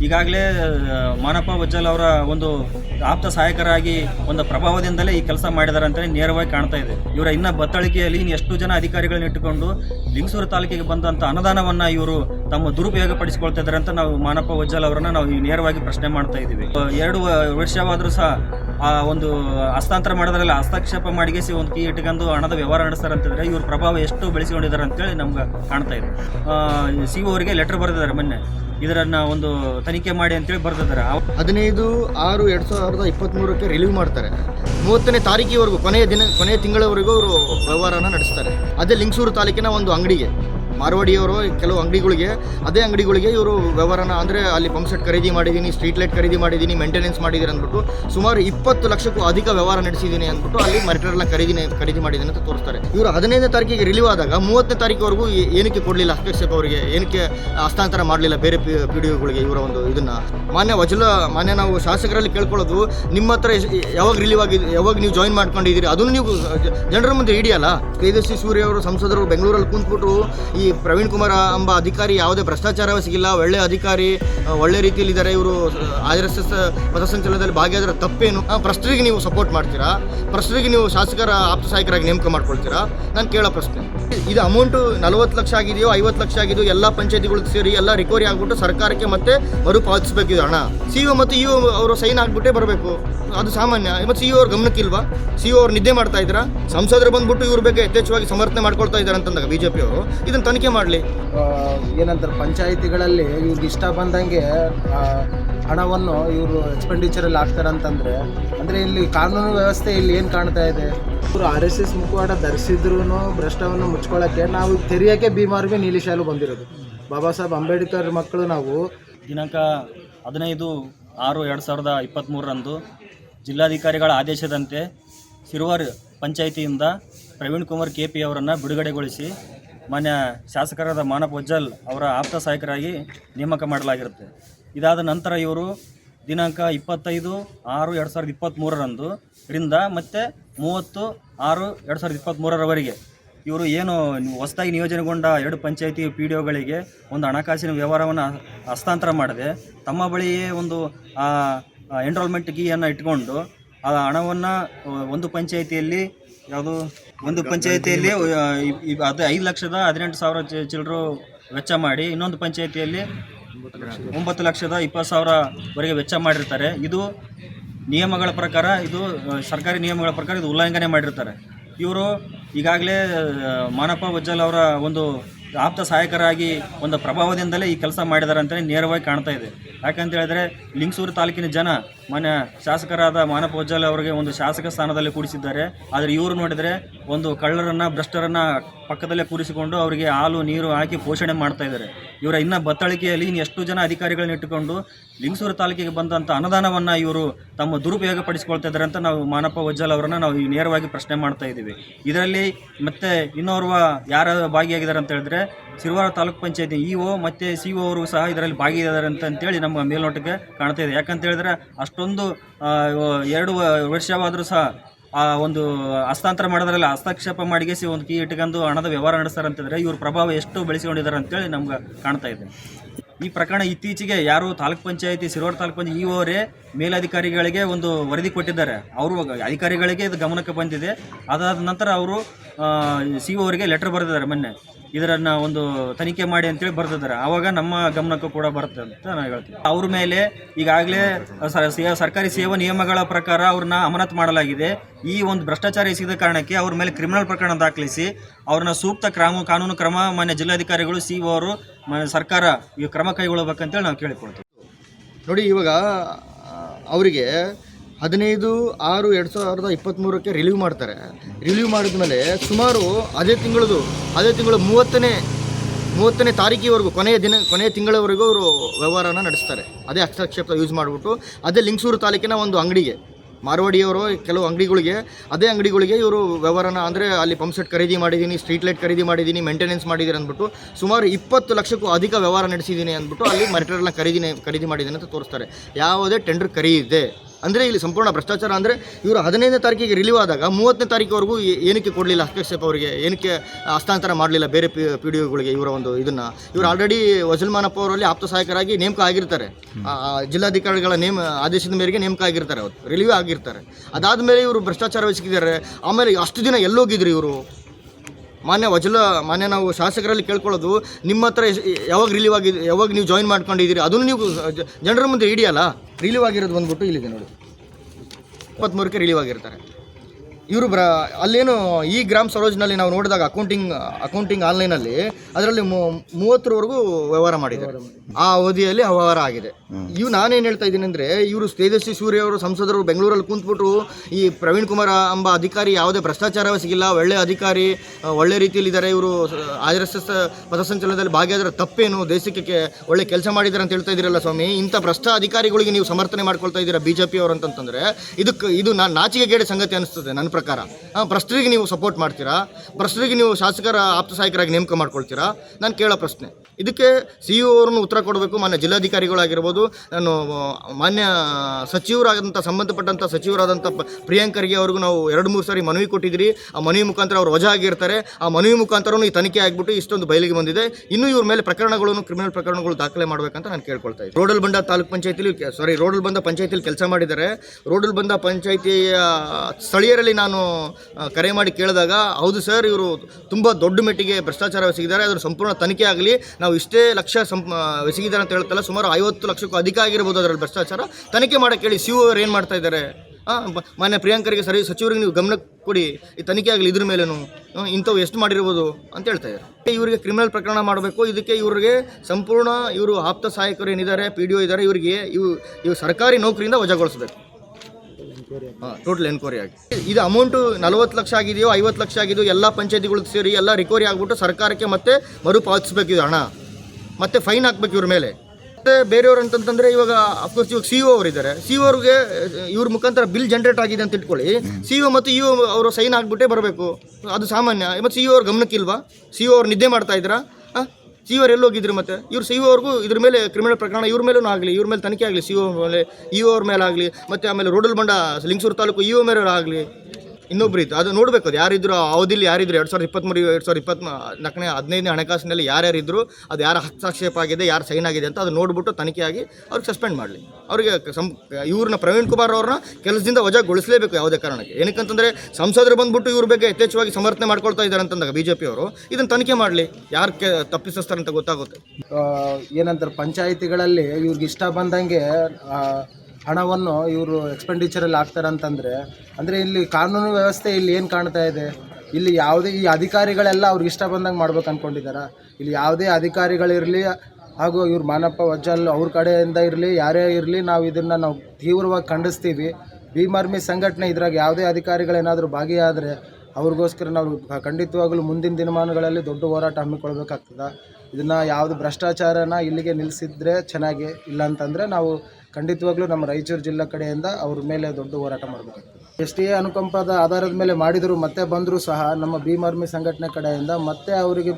ಈಗಾಗಲೇ ಮಾನಪ್ಪ ಬಜ್ಜಲ್ ಅವರ ಒಂದು ಆಪ್ತ ಸಹಾಯಕರಾಗಿ ಒಂದು ಪ್ರಭಾವದಿಂದಲೇ ಈ ಕೆಲಸ ಮಾಡಿದ್ದಾರೆ ಅಂತಲೇ ನೇರವಾಗಿ ಕಾಣ್ತಾ ಇದೆ. ಇವರ ಇನ್ನ ಬತ್ತಳಿಕೆಯಲ್ಲಿ ಇನ್ನು ಎಷ್ಟು ಜನ ಅಧಿಕಾರಿಗಳನ್ನ ಇಟ್ಟುಕೊಂಡು ಲಿಂಗಸೂರು ತಾಲೂಕಿಗೆ ಬಂದಂಥ ಅನುದಾನವನ್ನು ಇವರು ತಮ್ಮ ದುರುಪಯೋಗ ಪಡಿಸಿಕೊಳ್ತಾ ಇದ್ದಾರೆ ಅಂತ ನಾವು ಮಾನಪ್ಪ ಉಜ್ಜಲ್ ಅವರನ್ನ ನಾವು ನೇರವಾಗಿ ಪ್ರಶ್ನೆ ಮಾಡ್ತಾ ಇದ್ದೀವಿ. ಎರಡು ವರ್ಷವಾದರೂ ಸಹ ಆ ಒಂದು ಹಸ್ತಾಂತರ ಮಾಡೋದ್ರಲ್ಲ ಹಸ್ತಕ್ಷೇಪ ಮಾಡಿಗೆಸಿ ಒಂದು ಕೀ ಇಟ್ಕೊಂಡು ಹಣದ ವ್ಯವಹಾರ ನಡೆಸ್ತಾರೆ ಅಂತಂದ್ರೆ ಇವ್ರ ಪ್ರಭಾವ ಎಷ್ಟು ಬೆಳೆಸಿಕೊಂಡಿದ್ದಾರೆ ಅಂತೇಳಿ ನಮ್ಗೆ ಕಾಣ್ತಾ ಇದೆ. ಸಿ ಅವರಿಗೆ ಲೆಟರ್ ಬರೆದಿದ್ದಾರೆ ಮೊನ್ನೆ. ಇದರನ್ನ ಒಂದು ತನಿಖೆ ಮಾಡಿ ಅಂತೇಳಿ ಬರೆದಿದ್ದಾರೆ. ಹದಿನೈದು ಆರು ಎರಡು ಸಾವಿರದ ಇಪ್ಪತ್ತ್ಮೂರಕ್ಕೆ ರಿಲೀವ್ ಮಾಡ್ತಾರೆ. ಮೂವತ್ತನೇ ತಾರೀಕಿವರೆಗೂ, ಕೊನೆಯ ದಿನ, ಕೊನೆಯ ತಿಂಗಳವರೆಗೂ ಅವರು ವ್ಯವಹಾರನ ನಡೆಸ್ತಾರೆ. ಅದೇ ಲಿಂಗಸೂರು ತಾಲೂಕಿನ ಒಂದು ಅಂಗಡಿಗೆ. ಮಾರ್ವಾಡಿಯವರು ಕೆಲವು ಅಂಗಡಿಗಳಿಗೆ, ಅದೇ ಅಂಗಡಿಗಳಿಗೆ ಇವರು ವ್ಯವಹಾರನ ಅಂದರೆ ಅಲ್ಲಿ ಪಂಪ್ ಸೆಟ್ ಖರೀದಿ ಮಾಡಿದ್ದೀನಿ ಸ್ಟ್ರೀಟ್ ಲೈಟ್ ಖರೀದಿ ಮಾಡಿದ್ದೀನಿ ಮೇಂಟೆನೆನ್ಸ್ ಮಾಡಿದ್ದೀನಿ ಅಂದ್ಬಿಟ್ಟು ಸುಮಾರು ಇಪ್ಪತ್ತು ಲಕ್ಷಕ್ಕೂ ಅಧಿಕ ವ್ಯವಹಾರ ನಡೆಸಿದ್ದೀನಿ ಅಂದ್ಬಿಟ್ಟು ಅಲ್ಲಿ ಮರಿಟರ್ನ ಖರೀದಿ ಖರೀದಿ ಮಾಡಿದ್ದೀನಿ ಅಂತ ತೋರಿಸ್ತಾರೆ. ಇವರು ಹದಿನೈದನೇ ತಾರೀಕಿಗೆ ರಿಲೀವ್ ಆದಾಗ ಮೂವತ್ತನೇ ತಾರೀಕುವರೆಗೂ ಏನಕ್ಕೆ ಕೊಡಲಿಲ್ಲ ಹಸ್ತಕ್ಷೇಪ ಅವರಿಗೆ, ಏನಕ್ಕೆ ಹಸ್ತಾಂತರ ಮಾಡಲಿಲ್ಲ ಬೇರೆ ಪಿ ಪಿ ಒಗಳಿಗೆ ಇವರ ಒಂದು ಇದನ್ನು? ಮಾನ್ಯ ವಜಲ, ಮಾನ್ಯ ನಾವು ಶಾಸಕರಲ್ಲಿ ಕೇಳ್ಕೊಳ್ಳೋದು, ನಿಮ್ಮ ಹತ್ರ ಯಾವಾಗ ರಿಲೀವ್ ಆಗಿದೆ ಯಾವಾಗ ನೀವು ಜಾಯಿನ್ ಮಾಡ್ಕೊಂಡಿದ್ದೀರಿ? ಅದನ್ನು ನೀವು ಜನರ ಮುಂದೆ ಹಿಡಿಯಲ್ಲ ತೇಜಸ್ವಿ ಸೂರ್ಯ ಅವರು ಸಂಸದರು ಬೆಂಗಳೂರಲ್ಲಿ ಕುಂತ್ಬಿಟ್ಟು ಈ ಪ್ರವೀಣ್ ಕುಮಾರ್ ಎಂಬ ಅಧಿಕಾರಿ ಯಾವುದೇ ಭ್ರಷ್ಟಾಚಾರವೇ ಸಿಗಿಲ್ಲ, ಒಳ್ಳೆ ಅಧಿಕಾರಿ ಒಳ್ಳೆ ರೀತಿಯಲ್ಲಿ ಇದ್ದಾರೆ ಇವರು ಆರ್ ಎಸ್ ಎಸ್ ಪಥಸಂಚಲನದಲ್ಲಿ ಭಾಗಿಯಾದರೆ ತಪ್ಪೇನು? ಭ್ರಷ್ಟರಿಗೆ ನೀವು ಸಪೋರ್ಟ್ ಮಾಡ್ತೀರಾ? ಭ್ರಷ್ಟರಿಗೆ ನೀವು ಶಾಸಕರ ಆಪ್ತ ಸಹಾಯಕರಾಗಿ ನೇಮಕ ಮಾಡ್ಕೊಳ್ತೀರಾ? ನಾನು ಕೇಳೋ ಪ್ರಶ್ನೆ. ಇದು ಅಮೌಂಟು ನಲವತ್ತು ಲಕ್ಷ ಆಗಿದೆಯೋ, ಐವತ್ತು ಲಕ್ಷ ಆಗಿದೆಯೋ, ಎಲ್ಲ ಪಂಚಾಯತಿಗಳಿಗೆ ಸೇರಿ, ಎಲ್ಲ ರಿಕವರಿ ಆಗಿಬಿಟ್ಟು ಸರ್ಕಾರಕ್ಕೆ ಮತ್ತೆ ಮರುಪಾವತಿಸಬೇಕಿದೆ ಹಣ. ಸಿ ಒ ಮತ್ತು ಇ ಅವರು ಸೈನ್ ಆಗಿಬಿಟ್ಟೇ ಬರಬೇಕು. ಅದು ಸಾಮಾನ್ಯ. ಮತ್ತು ಸಿ ಅವ್ರ ಗಮನಕ್ಕಿಲ್ವಾ? ಸಿ ಅವ್ರು ನಿದ್ದೆ ಮಾಡ್ತಾ ಇದ್ದೀರಾ? ಸಂಸದರು ಬಂದ್ಬಿಟ್ಟು ಇವ್ರ ಬಗ್ಗೆ ಯಥೇಚ್ಛವಾಗಿ ಸಮರ್ಥನೆ ಮಾಡ್ಕೊಳ್ತಾ ಇದ್ದಾರೆ ಅಂತಂದಾಗ ಬಿ ಜೆ ಅವರು. ಇದನ್ನು ತನಿಖೆ ಮಾಡಲಿ. ಏನಂತಾರೆ ಪಂಚಾಯಿತಿಗಳಲ್ಲಿ ಇವ್ರಿಗೆ ಇಷ್ಟ ಬಂದಂಗೆ ಹಣವನ್ನು ಇವರು ಎಕ್ಸ್ಪೆಂಡಿಚರಲ್ಲಿ ಹಾಕ್ತಾರೆ ಅಂತಂದರೆ ಅಂದರೆ ಇಲ್ಲಿ ಕಾನೂನು ವ್ಯವಸ್ಥೆ ಇಲ್ಲಿ ಏನು ಕಾಣ್ತಾ ಇದೆ? ಇವರು ಆರ್ ಎಸ್ ಎಸ್ ಮುಖವಾಡ ಧರಿಸಿದ್ರು ಭ್ರಷ್ಟವನ್ನು ಮುಚ್ಕೊಳ್ಳೋಕ್ಕೆ ನಾವು ತೆರೆಯೋಕ್ಕೆ ಭೀಮಾರ್ಗೆ ನೀಲಿ ಶಾಲು ಬಂದಿರೋದು. ಬಾಬಾ ಸಾಹೇಬ್ ಅಂಬೇಡ್ಕರ್ ಮಕ್ಕಳು ನಾವು ದಿನಾಂಕ ಹದಿನೈದು ಆರು ಎರಡು ಸಾವಿರದ ಇಪ್ಪತ್ತ್ಮೂರರಂದು ಜಿಲ್ಲಾಧಿಕಾರಿಗಳ ಆದೇಶದಂತೆ ಸಿರುವರ್ ಪಂಚಾಯಿತಿಯಿಂದ ಪ್ರವೀಣ್ ಕುಮಾರ್ ಕೆ ಪಿ ಅವರನ್ನು ಬಿಡುಗಡೆಗೊಳಿಸಿ ಮಾನ್ಯ ಶಾಸಕರಾದ ಮಾನಪ್ ಉಜ್ಜಲ್ ಅವರ ಆಪ್ತ ಸಹಾಯಕರಾಗಿ ನೇಮಕ ಮಾಡಲಾಗಿರುತ್ತೆ. ಇದಾದ ನಂತರ ಇವರು ದಿನಾಂಕ ಇಪ್ಪತ್ತೈದು ಆರು ಎರಡು ಸಾವಿರದ ಇಪ್ಪತ್ತ್ಮೂರರಂದು ರಿಂದ ಮತ್ತು ಮೂವತ್ತು ಆರು ಎರಡು ಸಾವಿರದ ಇಪ್ಪತ್ತ್ಮೂರರವರೆಗೆ ಇವರು ಏನು ಹೊಸದಾಗಿ ನಿಯೋಜನೆಗೊಂಡ ಎರಡು ಪಂಚಾಯಿತಿ ಪಿ ಡಿ ಒಗಳಿಗೆ ಒಂದು ಹಣಕಾಸಿನ ವ್ಯವಹಾರವನ್ನು ಹಸ್ತಾಂತರ ಮಾಡದೆ ತಮ್ಮ ಬಳಿಯೇ ಒಂದು ಎನ್ರೋಲ್ಮೆಂಟ್ ಕೀಯನ್ನು ಇಟ್ಕೊಂಡು ಆ ಹಣವನ್ನು ಒಂದು ಪಂಚಾಯಿತಿಯಲ್ಲಿ ಯಾವುದು? ಒಂದು ಪಂಚಾಯಿತಿಯಲ್ಲಿ ಅದು ಐದು ಲಕ್ಷದ ಹದಿನೆಂಟು ಸಾವಿರ ಚಿ- ಚಿಲ್ಲರು ವೆಚ್ಚ ಮಾಡಿ ಇನ್ನೊಂದು ಪಂಚಾಯಿತಿಯಲ್ಲಿ ಒಂಬತ್ತು ಲಕ್ಷದ ಇಪ್ಪತ್ತು ಸಾವಿರವರೆಗೆ ವೆಚ್ಚ ಮಾಡಿರ್ತಾರೆ. ಇದು ನಿಯಮಗಳ ಪ್ರಕಾರ ಇದು ಸರ್ಕಾರಿ ನಿಯಮಗಳ ಪ್ರಕಾರ ಇದು ಉಲ್ಲಂಘನೆ ಮಾಡಿರ್ತಾರೆ. ಇವರು ಈಗಾಗಲೇ ಮಾನಪ್ಪ ಉಜ್ಜಲ್ ಅವರ ಒಂದು ಆಪ್ತ ಸಹಾಯಕರಾಗಿ ಒಂದು ಪ್ರಭಾವದಿಂದಲೇ ಈ ಕೆಲಸ ಮಾಡಿದ್ದಾರೆ ಅಂತಲೇ ನೇರವಾಗಿ ಕಾಣ್ತಾ ಇದೆ. ಯಾಕಂತ ಹೇಳಿದ್ರೆ ಲಿಂಗಸೂರು ತಾಲೂಕಿನ ಜನ ಮಾನ್ಯ ಶಾಸಕರಾದ ಮಾನಪ್ಪ ವಜ್ಜಲ್ ಅವರಿಗೆ ಒಂದು ಶಾಸಕ ಸ್ಥಾನದಲ್ಲಿ ಕೂಡಿಸಿದ್ದಾರೆ. ಆದರೆ ಇವರು ನೋಡಿದರೆ ಒಂದು ಕಳ್ಳರನ್ನ, ಭ್ರಷ್ಟರನ್ನ ಪಕ್ಕದಲ್ಲೇ ಕೂರಿಸಿಕೊಂಡು ಅವರಿಗೆ ಹಾಲು, ನೀರು ಹಾಕಿ ಪೋಷಣೆ ಮಾಡ್ತಾ ಇದ್ದಾರೆ. ಇವರ ಇನ್ನ ಬತ್ತಳಿಕೆಯಲ್ಲಿ ಇನ್ನು ಎಷ್ಟು ಜನ ಅಧಿಕಾರಿಗಳನ್ನ ಇಟ್ಟುಕೊಂಡು ಲಿಂಗಸೂರು ತಾಲೂಕಿಗೆ ಬಂದಂಥ ಅನುದಾನವನ್ನು ಇವರು ತಮ್ಮ ದುರುಪಯೋಗ ಪಡಿಸಿಕೊಳ್ತಾ ಇದ್ದಾರೆ ಅಂತ ನಾವು ಮಾನಪ್ಪ ಉಜ್ಜಲ್ ಅವರನ್ನು ನಾವು ನೇರವಾಗಿ ಪ್ರಶ್ನೆ ಮಾಡ್ತಾ ಇದ್ದೀವಿ. ಇದರಲ್ಲಿ ಮತ್ತೆ ಇನ್ನೋರ್ವ ಯಾರು ಭಾಗಿಯಾಗಿದ್ದಾರೆ ಅಂತ ಹೇಳಿದ್ರೆ ಸಿರುವಾರ ತಾಲೂಕು ಪಂಚಾಯತಿ ಇ ಒ ಮತ್ತು ಸಿ ಒ ಅವರು ಸಹ ಇದರಲ್ಲಿ ಭಾಗಿಯಾದಾರೆ ಅಂತ ಅಂತೇಳಿ ನಮ್ಮ ಮೇಲ್ನೋಟಕ್ಕೆ ಕಾಣ್ತಾ ಇದೆ. ಯಾಕಂತ ಹೇಳಿದ್ರೆ ಅಷ್ಟೊಂದು ಎರಡು ವರ್ಷವಾದರೂ ಸಹ, ಆ, ಒಂದು ಹಸ್ತಾಂತರ ಮಾಡೋದ್ರಲ್ಲ, ಹಸ್ತಕ್ಷೇಪ ಮಾಡಿಗೆಸಿ ಒಂದು ಕೀ ಇಟ್ಕೊಂಡು ಹಣದ ವ್ಯವಹಾರ ನಡೆಸ್ತಾರೆ ಅಂತಂದರೆ ಇವ್ರ ಪ್ರಭಾವ ಎಷ್ಟು ಬೆಳೆಸಿಕೊಂಡಿದ್ದಾರೆ ಅಂತೇಳಿ ನಮ್ಗೆ ಕಾಣ್ತಾ ಇದೆ. ಈ ಪ್ರಕರಣ ಇತ್ತೀಚೆಗೆ ಯಾರು ತಾಲೂಕ್ ಪಂಚಾಯತಿ ಸಿರೋಡ್ ತಾಲೂಕು ಪಂಚಾಯತಿ ಇವರೇ ಮೇಲಧಿಕಾರಿಗಳಿಗೆ ಒಂದು ವರದಿ ಕೊಟ್ಟಿದ್ದಾರೆ. ಅವರು ಅಧಿಕಾರಿಗಳಿಗೆ ಇದು ಗಮನಕ್ಕೆ ಬಂದಿದೆ. ಅದಾದ ನಂತರ ಅವರು ಸಿ ಅವರಿಗೆ ಲೆಟರ್ ಬರೆದಿದ್ದಾರೆ ಮೊನ್ನೆ. ಇದರನ್ನ ಒಂದು ತನಿಖೆ ಮಾಡಿ ಅಂತೇಳಿ ಬರ್ತಿದ್ದಾರೆ ಆವಾಗ ನಮ್ಮ ಗಮನಕ್ಕೂ ಕೂಡ ಬರುತ್ತೆ ಅಂತ ನಾನು ಹೇಳ್ತೀನಿ. ಅವ್ರ ಮೇಲೆ ಈಗಾಗಲೇ ಸರ್ಕಾರಿ ಸೇವಾ ನಿಯಮಗಳ ಪ್ರಕಾರ ಅವ್ರನ್ನ ಅಮಾನತ್ ಮಾಡಲಾಗಿದೆ. ಈ ಒಂದು ಭ್ರಷ್ಟಾಚಾರ ಎಸಗಿದ ಕಾರಣಕ್ಕೆ ಅವ್ರ ಮೇಲೆ ಕ್ರಿಮಿನಲ್ ಪ್ರಕರಣ ದಾಖಲಿಸಿ ಅವ್ರನ್ನ ಸೂಕ್ತ ಕ್ರಮ, ಕಾನೂನು ಕ್ರಮ, ಮಾನ್ಯ ಜಿಲ್ಲಾಧಿಕಾರಿಗಳು, ಸಿ ಅವರು ಸರ್ಕಾರ ಈ ಕ್ರಮ ಕೈಗೊಳ್ಳಬೇಕಂತೇಳಿ ನಾವು ಕೇಳಿಕೊಳ್ತೀವಿ. ನೋಡಿ, ಇವಾಗ ಅವರಿಗೆ ಹದಿನೈದು ಆರು ಎರಡು ಸಾವಿರದ ಇಪ್ಪತ್ತ್ಮೂರಕ್ಕೆ ರಿಲೀವ್ ಮಾಡ್ತಾರೆ. ರಿಲೀವ್ ಮಾಡಿದ್ಮೇಲೆ ಸುಮಾರು ಅದೇ ತಿಂಗಳದು, ಅದೇ ತಿಂಗಳು ಮೂವತ್ತನೇ ಮೂವತ್ತನೇ ತಾರೀಕಿವರೆಗೂ, ಕೊನೆಯ ದಿನ, ಕೊನೆಯ ತಿಂಗಳವರೆಗೂ ಅವರು ವ್ಯವಹಾರನ ನಡೆಸ್ತಾರೆ. ಅದೇ ಹಸ್ತಕ್ಷೇಪ ಯೂಸ್ ಮಾಡಿಬಿಟ್ಟು, ಅದೇ ಲಿಂಗಸೂರು ತಾಲೂಕಿನ ಒಂದು ಅಂಗಡಿಗೆ, ಮಾರ್ವಾಡಿಯವರು ಕೆಲವು ಅಂಗಡಿಗಳಿಗೆ, ಅದೇ ಅಂಗಡಿಗಳಿಗೆ ಇವರು ವ್ಯವಹಾರನ ಅಂದರೆ ಅಲ್ಲಿ ಪಂಪ್ ಸೆಟ್ ಖರೀದಿ ಮಾಡಿದ್ದೀನಿ, ಸ್ಟ್ರೀಟ್ ಲೈಟ್ ಖರೀದಿ ಮಾಡಿದ್ದೀನಿ ಮೇಂಟೆನೆನ್ಸ್ ಮಾಡಿದ್ದೀನಿ ಅಂದ್ಬಿಟ್ಟು, ಸುಮಾರು ಇಪ್ಪತ್ತು ಲಕ್ಷಕ್ಕೂ ಅಧಿಕ ವ್ಯವಹಾರ ನಡೆಸಿದ್ದೀನಿ ಅಂದ್ಬಿಟ್ಟು ಅಲ್ಲಿ ಮರಿಟರ್ನ ಖರೀದಿ ಖರೀದಿ ಮಾಡಿದ್ದೀನಿ ಅಂತ ತೋರಿಸ್ತಾರೆ. ಯಾವುದೇ ಟೆಂಡರ್ ಕರೀದೆ ಅಂದರೆ ಇಲ್ಲಿ ಸಂಪೂರ್ಣ ಭ್ರಷ್ಟಾಚಾರ ಅಂದರೆ ಇವರು ಹದಿನೈದನೇ ತಾರೀಕಿಗೆ ರಿಲೀವ್ ಆದಾಗ ಮೂವತ್ತನೇ ತಾರೀಕುವರೆಗೂ ಏನಕ್ಕೆ ಕೊಡಲಿಲ್ಲ ಹಸ್ತಕ್ಷೇಪ ಅವರಿಗೆ? ಏನಕ್ಕೆ ಹಸ್ತಾಂತರ ಮಾಡಲಿಲ್ಲ? ಬೇರೆ ಪಿ ಪಿ ಡಿ ಒಗಳಿಗೆ ಇವರ ಒಂದು ಇದನ್ನು. ಇವರು ಆಲ್ರೆಡಿ ವಜಲ್ಮಾನಪ್ಪ ಅವರಲ್ಲಿ ಆಪ್ತ ಸಹಾಯಕರಾಗಿ ನೇಮಕ ಆಗಿರ್ತಾರೆ. ಜಿಲ್ಲಾಧಿಕಾರಿಗಳ ನೇಮ, ಆದೇಶದ ಮೇರೆಗೆ ನೇಮಕ ಆಗಿರ್ತಾರೆ ಅವರು. ರಿಲೀವ್ ಆಗಿರ್ತಾರೆ. ಅದಾದಮೇಲೆ ಇವರು ಭ್ರಷ್ಟಾಚಾರ ವಹಿಸಿದ್ದಾರೆ ಆಮೇಲೆ ಅಷ್ಟು ದಿನ ಎಲ್ಲೋಗಿದ್ರು ಇವರು? ಮಾನ್ಯ ವಜಲ, ಮಾನ್ಯ ನಾವು ಶಾಸಕರಲ್ಲಿ ಕೇಳ್ಕೊಳ್ಳೋದು, ನಿಮ್ಮ ಹತ್ರ ಯಾವಾಗ ರಿಲೀವ್ ಆಗಿದೆ ಯಾವಾಗ ನೀವು ಜಾಯಿನ್ ಮಾಡ್ಕೊಂಡಿದ್ದೀರಿ, ಅದನ್ನು ನೀವು ಜನರ ಮುಂದೆ ಹಿಡಿಯಲ್ಲ? ರಿಲೀವ್ ಆಗಿರೋದು ಬಂದ್ಬಿಟ್ಟು ಇಲ್ಲಿದೆ ನೋಡಿ. ಇಪ್ಪತ್ತ್ಮೂರಕ್ಕೆ ರಿಲೀವ್ ಆಗಿರ್ತಾರೆ. ಇವರು ಬ್ರ ಅಲ್ಲೇನು ಈ ಗ್ರಾಮ್ ಸರೋಜ್ನಲ್ಲಿ ನಾವು ನೋಡಿದಾಗ ಅಕೌಂಟಿಂಗ್ ಅಕೌಂಟಿಂಗ್ ಆನ್ಲೈನಲ್ಲಿ ಅದರಲ್ಲಿ ಮೂವತ್ತರವರೆಗೂ ವ್ಯವಹಾರ ಮಾಡಿದ್ದಾರೆ ಆ ಅವಧಿಯಲ್ಲಿ ವ್ಯವಹಾರ ಆಗಿದೆ. ಇವು ನಾನೇನು ಹೇಳ್ತಾ ಇದ್ದೀನಿ ಅಂದರೆ ಇವರು ತೇಜಸ್ವಿ ಸೂರ್ಯ ಅವರು ಸಂಸದರು ಬೆಂಗಳೂರಲ್ಲಿ ಕುಂತ್ಬಿಟ್ಟು ಈ ಪ್ರವೀಣ್ ಕುಮಾರ್ ಎಂಬ ಅಧಿಕಾರಿ ಯಾವುದೇ ಭ್ರಷ್ಟಾಚಾರ ಸಿಗಿಲ್ಲ ಒಳ್ಳೆ ಅಧಿಕಾರಿ ಒಳ್ಳೆ ರೀತಿಯಲ್ಲಿ ಇದ್ದಾರೆ ಇವರು ಆರ್ ಎಸ್ ಎಸ್ ಪಥಸಂಚಲನದಲ್ಲಿ ಭಾಗಿಯಾದರೆ ತಪ್ಪೇನು ದೇಶಕ್ಕೆ ಒಳ್ಳೆ ಕೆಲಸ ಮಾಡಿದ್ದಾರೆ ಅಂತ ಹೇಳ್ತಾ ಇದ್ದೀರಲ್ಲ ಸ್ವಾಮಿ. ಇಂಥ ಭ್ರಷ್ಟ ಅಧಿಕಾರಿಗಳಿಗೆ ನೀವು ಸಮರ್ಥನೆ ಮಾಡ್ಕೊಳ್ತಾ ಇದ್ದೀರಾ ಬಿ ಜೆ ಪಿ ಅವರು ಅಂತಂತಂದರೆ ಇದಕ್ಕೆ ಇದು ನಾನು ನಾಚಿಕೆಗೇಡೆ ಸಂಗತಿ ಅನಿಸ್ತದೆ ನನ್ನ ಪ್ರಕಾರ. ಭ್ರಷ್ಟರಿಗೆ ನೀವು ಸಪೋರ್ಟ್ ಮಾಡ್ತೀರಾ? ಭ್ರಷ್ಟರಿಗೆ ನೀವು ಶಾಸಕರ ಆಪ್ತ ಸಹಾಯಕರಾಗಿ ನೇಮಕ ಮಾಡ್ಕೊಳ್ತೀರಾ? ನಾನು ಕೇಳೋ ಪ್ರಶ್ನೆ. ಇದಕ್ಕೆ ಸಿ ಇ ಅವ್ರನ್ನು ಉತ್ತರ ಕೊಡಬೇಕು. ಮಾನ್ಯ ಜಿಲ್ಲಾಧಿಕಾರಿಗಳಾಗಿರ್ಬೋದು, ನಾನು ಮಾನ್ಯ ಸಚಿವರಾದಂಥ, ಸಂಬಂಧಪಟ್ಟಂಥ ಸಚಿವರಾದಂಥ ಪ್ರಿಯಾಂಕ್ ಖರ್ಗೆ ಅವ್ರಿಗೂ ನಾವು ಎರಡು ಮೂರು ಸಾರಿ ಮನವಿ ಕೊಟ್ಟಿದ್ದೀರಿ. ಆ ಮನವಿ ಮುಖಾಂತರ ಅವರು ವಜಾ ಆಗಿರ್ತಾರೆ. ಆ ಮನವಿ ಮುಖಾಂತರನೂ ಈ ತನಿಖೆ ಆಗಿಬಿಟ್ಟು ಇಷ್ಟೊಂದು ಬಯಲಿಗೆ ಬಂದಿದೆ. ಇನ್ನೂ ಇವ್ರ ಮೇಲೆ ಪ್ರಕರಣಗಳನ್ನು, ಕ್ರಿಮಿನಲ್ ಪ್ರಕರಣಗಳು ದಾಖಲೆ ಮಾಡಬೇಕಂತ ನಾನು ಕೇಳ್ಕೊಳ್ತಾ ಇದ್ದೀನಿ. ರೋಡಲ್ ಬಂದ ತಾಲೂಕು ಪಂಚಾಯತಿಲಿ ಸಾರಿ ರೋಡಲ್ ಬಂದ ಪಂಚಾಯತಿಲಿ ಕೆಲಸ ಮಾಡಿದ್ದಾರೆ. ರೋಡಲ್ ಬಂದ ಪಂಚಾಯತಿಯ ಸ್ಥಳೀಯರಲ್ಲಿ ನಾನು ಕರೆ ಮಾಡಿ ಕೇಳಿದಾಗ, ಹೌದು ಸರ್, ಇವರು ತುಂಬ ದೊಡ್ಡ ಮೆಟ್ಟಿಗೆ ಭ್ರಷ್ಟಾಚಾರ ಸಿಗಿದ್ದಾರೆ ಅದರ ಸಂಪೂರ್ಣ ತನಿಖೆ ಆಗಲಿ. ಇಷ್ಟೇ ಲಕ್ಷ ಸಂ ಎಸಗಿದ್ದಾರೆ ಅಂತ ಹೇಳ್ತಲ್ಲ ಸುಮಾರು ಐವತ್ತು ಲಕ್ಷಕ್ಕೂ ಅಧಿಕ ಆಗಿರ್ಬೋದು ಅದರಲ್ಲಿ ಭ್ರಷ್ಟಾಚಾರ. ತನಿಖೆ ಮಾಡಕ್ಕೆ ಹೇಳಿ ಸಿ ಅವ್ರು ಏನು ಮಾಡ್ತಾ ಇದ್ದಾರೆ? ಮಾನ್ಯ ಪ್ರಿಯಾಂಕರಿಗೆ ಸರಿ, ಸಚಿವರಿಗೆ ನೀವು ಗಮನ ಕೊಡಿ. ಈ ತನಿಖೆ ಆಗಲಿ ಇದ್ರ ಮೇಲೇನು ಇಂಥವು ಎಷ್ಟು ಮಾಡಿರ್ಬೋದು ಅಂತ ಹೇಳ್ತಾ ಇದ್ದಾರೆ. ಇವರಿಗೆ ಕ್ರಿಮಿನಲ್ ಪ್ರಕರಣ ಮಾಡಬೇಕು. ಇದಕ್ಕೆ ಇವರಿಗೆ ಸಂಪೂರ್ಣ ಇವರು ಆಪ್ತ ಸಹಾಯಕರು ಏನಿದ್ದಾರೆ ಪಿ ಡಿ ಒ ಇದ್ದಾರೆ, ಇವರಿಗೆ ಇವು ಇವು ಸರ್ಕಾರಿ ನೌಕರಿಯಿಂದ ವಜಾಗೊಳಿಸಬೇಕು. ಟೋಟಲ್ ಎನ್ಕ್ವೈರಿ ಆಗಿ. ಇದು ಅಮೌಂಟು ನಲವತ್ತು ಲಕ್ಷ ಆಗಿದೆಯೋ ಐವತ್ತು ಲಕ್ಷ ಆಗಿದೆಯೋ ಎಲ್ಲ ಪಂಚಾಯತಿಗಳಿಗೆ ಸೇರಿ ಎಲ್ಲ ರಿಕವರಿ ಆಗಿಬಿಟ್ಟು ಸರ್ಕಾರಕ್ಕೆ ಮತ್ತೆ ಮರುಪಾವತಿಸಬೇಕು ಇದು ಹಣ. ಮತ್ತೆ ಫೈನ್ ಹಾಕ್ಬೇಕು ಇವ್ರ ಮೇಲೆ. ಮತ್ತೆ ಬೇರೆಯವ್ರು ಅಂತಂತಂದ್ರೆ ಇವಾಗ ಅಫ್ಕೋರ್ಸ್ ಇವಾಗ ಸಿ ಒ ಅವರಿದ್ದಾರೆ ಸಿ ಅವ್ರಿಗೆ ಇವ್ರ ಮುಖಾಂತರ ಬಿಲ್ ಜನರೇಟ್ ಆಗಿದೆ ಅಂತ ಇಟ್ಕೊಳ್ಳಿ. ಸಿ ಒ ಮತ್ತು ಇ ಒ ಅವರು ಸೈನ್ ಆಗಿಬಿಟ್ಟೇ ಬರಬೇಕು. ಅದು ಸಾಮಾನ್ಯ. ಮತ್ತು ಸಿ ಒ ಅವ್ರ ಗಮನಕ್ಕಿಲ್ವಾ ಸಿ ಒ ಅವ್ರು ನಿದ್ದೆ ಮಾಡ್ತಾ ಇದ್ದೀರಾ ಸಿ ಓರ್ ಎಲ್ಲಿ ಹೋಗಿದ್ರು ಮತ್ತೆ. ಇವ್ರು ಸಿ ಓರ್ಗೂ ಇದ್ರ ಮೇಲೆ ಕ್ರಿಮಿನಲ್ ಪ್ರಕರಣ ಇವ್ರ ಮೇಲೂ ಆಗಲಿ, ಇವ್ರ ಮೇಲೆ ತನಿಖೆ ಆಗಲಿ, ಸಿ ಓ ಮೇಲೆ, ಇ ಅವ್ರ ಮೇಲೆ ಆಗಲಿ, ಮತ್ತು ಆಮೇಲೆ ರೋಡಲ್ ಬಂಡ, ಲಿಂಗಸೂರು ತಾಲೂಕು ಇ ಓ ಮೇಲೆ ಆಗಲಿ. ಇನ್ನೊಬ್ರು ಇತ್ತು ಅದು ನೋಡಬೇಕು ಅದು. ಯಾರಿದ್ರು ಅವಧಿಲಿ ಯಾರಿದ್ರು ಎರಡು ಸಾವಿರದ ಇಪ್ಪತ್ತ್ಮೂರು ಎರಡು ಸಾವಿರದ ಇಪ್ಪತ್ತ್ ನಾಲ್ಕನೇ, ಹದಿನೈದನೇ ಹಣಕಾಸಿನಲ್ಲಿ ಯಾರ್ಯಾರಿದ್ರು, ಅದು ಯಾರ ಹಸ್ತಕ್ಷೇಪ ಆಗಿದೆ, ಯಾರು ಸೈನ್ ಆಗಿದೆ ಅಂತ ಅದು ನೋಡ್ಬಿಟ್ಟು ತನಿಖೆ ಆಗಿ ಅವ್ರಿಗೆ ಸಸ್ಪೆಂಡ್ ಮಾಡಲಿ. ಅವರಿಗೆ ಸಂ, ಇವ್ರನ್ನ ಪ್ರವೀಣ್ ಕುಮಾರ್ ಅವ್ರನ್ನ ಕೆಲಸದಿಂದ ವಜಾಗೊಳಿಸಲೇಬೇಕು ಯಾವುದೇ ಕಾರಣಕ್ಕೆ. ಏನಕ್ಕಂತಂದರೆ ಸಂಸದರು ಬಂದ್ಬಿಟ್ಟು ಇವ್ರ ಬಗ್ಗೆ ಯಥೇಚ್ಛವಾಗಿ ಸಮರ್ಥನೆ ಮಾಡ್ಕೊಳ್ತಾ ಇದ್ದಾರೆ ಅಂತಂದಾಗ ಬಿ ಜೆ ಪಿಯವರು ಇದನ್ನು ತನಿಖೆ ಮಾಡಲಿ. ಯಾರು ಕೆ ತಪ್ಪಿಸ್ತಾರೆ ಅಂತ ಗೊತ್ತಾಗುತ್ತೆ ಏನಂತಾರೆ, ಪಂಚಾಯಿತಿಗಳಲ್ಲಿ ಇವ್ರಿಗೆ ಇಷ್ಟ ಬಂದಂಗೆ ಹಣವನ್ನು ಇವರು ಎಕ್ಸ್ಪೆಂಡಿಚರಲ್ಲಿ ಹಾಕ್ತಾರೆ ಅಂತಂದರೆ, ಅಂದರೆ ಇಲ್ಲಿ ಕಾನೂನು ವ್ಯವಸ್ಥೆ ಇಲ್ಲಿ ಏನು ಕಾಣ್ತಾ ಇದೆ? ಇಲ್ಲಿ ಯಾವುದೇ ಈ ಅಧಿಕಾರಿಗಳೆಲ್ಲ ಅವ್ರಿಗೆ ಇಷ್ಟ ಬಂದಂಗೆ ಮಾಡ್ಬೇಕು ಅಂದ್ಕೊಂಡಿದ್ದಾರೆ ಇಲ್ಲಿ ಯಾವುದೇ ಅಧಿಕಾರಿಗಳಿರಲಿ ಹಾಗೂ ಇವ್ರು ಮಾನಪ್ಪ ವಜ್ಜಲ್ ಅವ್ರ ಕಡೆಯಿಂದ ಇರಲಿ, ಯಾರೇ ಇರಲಿ, ನಾವು ಇದನ್ನು ನಾವು ತೀವ್ರವಾಗಿ ಖಂಡಿಸ್ತೀವಿ. ಭೀಮಾರ್ಮಿ ಸಂಘಟನೆ ಇದ್ರಾಗ ಯಾವುದೇ ಅಧಿಕಾರಿಗಳೇನಾದರೂ ಭಾಗಿಯಾದರೆ, ಅವ್ರಿಗೋಸ್ಕರ ನಾವು ಖಂಡಿತವಾಗಲೂ ಮುಂದಿನ ದಿನಮಾನಗಳಲ್ಲಿ ದೊಡ್ಡ ಹೋರಾಟ ಹಮ್ಮಿಕೊಳ್ಬೇಕಾಗ್ತದೆ. ಇದನ್ನು ಯಾವುದು ಭ್ರಷ್ಟಾಚಾರನ ಇಲ್ಲಿಗೆ ನಿಲ್ಲಿಸಿದ್ರೆ ಚೆನ್ನಾಗಿ ಇಲ್ಲ ಅಂತಂದರೆ ನಾವು ಖಂಡಿತವಾಗ್ಲೂ ನಮ್ಮ ರಾಯಚೂರು ಜಿಲ್ಲಾ ಕಡೆಯಿಂದ ಅವ್ರ ಮೇಲೆ ದೊಡ್ಡ ಹೋರಾಟ ಮಾಡಬೇಕಾಗ್ತದೆ. ಎಷ್ಟೇ ಅನುಕಂಪದ ಆಧಾರದ ಮೇಲೆ ಮಾಡಿದರೂ ಮತ್ತೆ ಬಂದರೂ ಸಹ ನಮ್ಮ ಭೀಮಾರ್ಮಿ ಸಂಘಟನೆ ಕಡೆಯಿಂದ ಮತ್ತೆ ಅವರಿಗೆ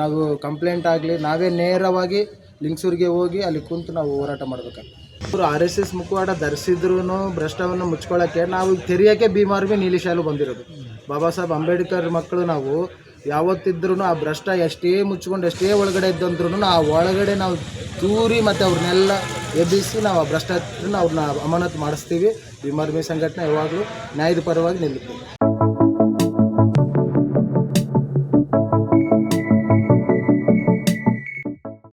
ನಾವು ಕಂಪ್ಲೇಂಟ್ ಆಗಲಿ, ನಾವೇ ನೇರವಾಗಿ ಲಿಂಗ್ಸೂರಿಗೆ ಹೋಗಿ ಅಲ್ಲಿ ಕುಂತು ನಾವು ಹೋರಾಟ ಮಾಡಬೇಕಾಗ್ತದೆ. ಅವರು ಆರ್ ಎಸ್ ಎಸ್ ಮುಖವಾಡ ಧರಿಸಿದ್ರು ಭ್ರಷ್ಟವನ್ನು ಮುಚ್ಕೊಳ್ಳೋಕ್ಕೆ ನಾವು ತೆರೆಯೋಕ್ಕೆ ಭೀಮಾರ್ಮಿ ನೀಲಿ ಶಾಲು ಬಂದಿರೋದು. ಬಾಬಾ ಸಾಹೇಬ್ ಅಂಬೇಡ್ಕರ್ ಮಕ್ಕಳು ನಾವು ಯಾವತ್ತಿದ್ರೂ ಆ ಭ್ರಷ್ಟ ಎಷ್ಟೇ ಮುಚ್ಕೊಂಡು, ಎಷ್ಟೇ ಒಳಗಡೆ ಇದ್ದಂದ್ರೂ ಆ ಒಳಗಡೆ ನಾವು ತೂರಿ ಮತ್ತು ಅವ್ರನ್ನೆಲ್ಲ ಎಬ್ಬಿಸಿ ನಾವು ಆ ಭ್ರಷ್ಟಾಚಾರನ ಅವ್ರನ್ನ ಅಮಾನತು ಮಾಡಿಸ್ತೀವಿ. ವಿಮರ್ಮಿ ಸಂಘಟನೆ ಯಾವಾಗಲೂ ನ್ಯಾಯದ ಪರವಾಗಿ ನಿಲ್ಲುತ್ತೆ.